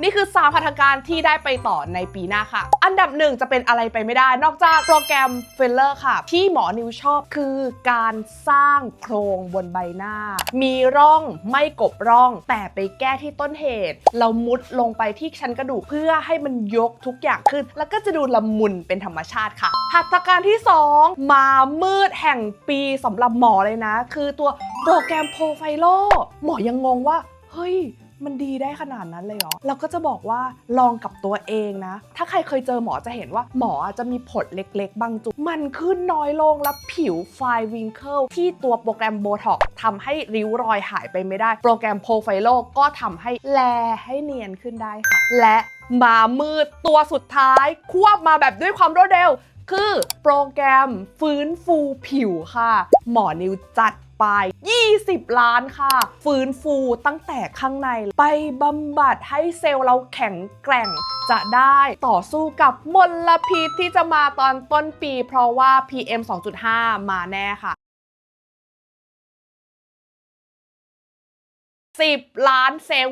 นี่คือสามพัฒนาการที่ได้ไปต่อในปีหน้าค่ะ อันดับหนึ่งจะเป็นอะไรไปไม่ได้ นอกจากโปรแกรมเฟลเลอร์ค่ะ ที่หมอนิวชอบคือการสร้างโครงบนใบหน้า มีร่องไม่กบร่อง แต่ไปแก้ที่ต้นเหตุ เรามุดลงไปที่ชั้นกระดูกเพื่อให้มันยกทุกอย่างขึ้น แล้วก็จะดูละมุนเป็นธรรมชาติค่ะ หัตถการที่ 2 มามืดแห่งปีสำหรับหมอเลยนะ คือตัวโปรแกรมโปรไฟโลหมอยังงงว่าเฮ้ย มันดีได้ขนาดนั้นเลยเหรอเราก็จะบอกว่าลองกับตัวเองนะ ถ้าใครเคยเจอหมอจะเห็นว่าหมอจะมีผดเล็กๆ บางจุด มันขึ้นน้อยลงและผิวไฟวิงเคิลที่ตัวโปรแกรมโบท็อกทำให้ริ้วรอยหายไปไม่ได้ โปรแกรมโปรไฟโลก็ทำให้แลให้เนียนขึ้นได้ค่ะ และมามืดตัวสุดท้าย ควบมาแบบด้วยความรวดเร็ว คือโปรแกรมฟื้นฟูผิวค่ะ หมอนิวจัด ไป 20 ล้านค่ะ ฟื้นฟูตั้งแต่ข้างในไปบำบัดให้เซลล์เราแข็งแกร่งจะได้ต่อสู้กับมลพิษที่จะมาตอนต้นปี เพราะว่า PM 2.5 มาแน่ค่ะ10 ล้านเซลล์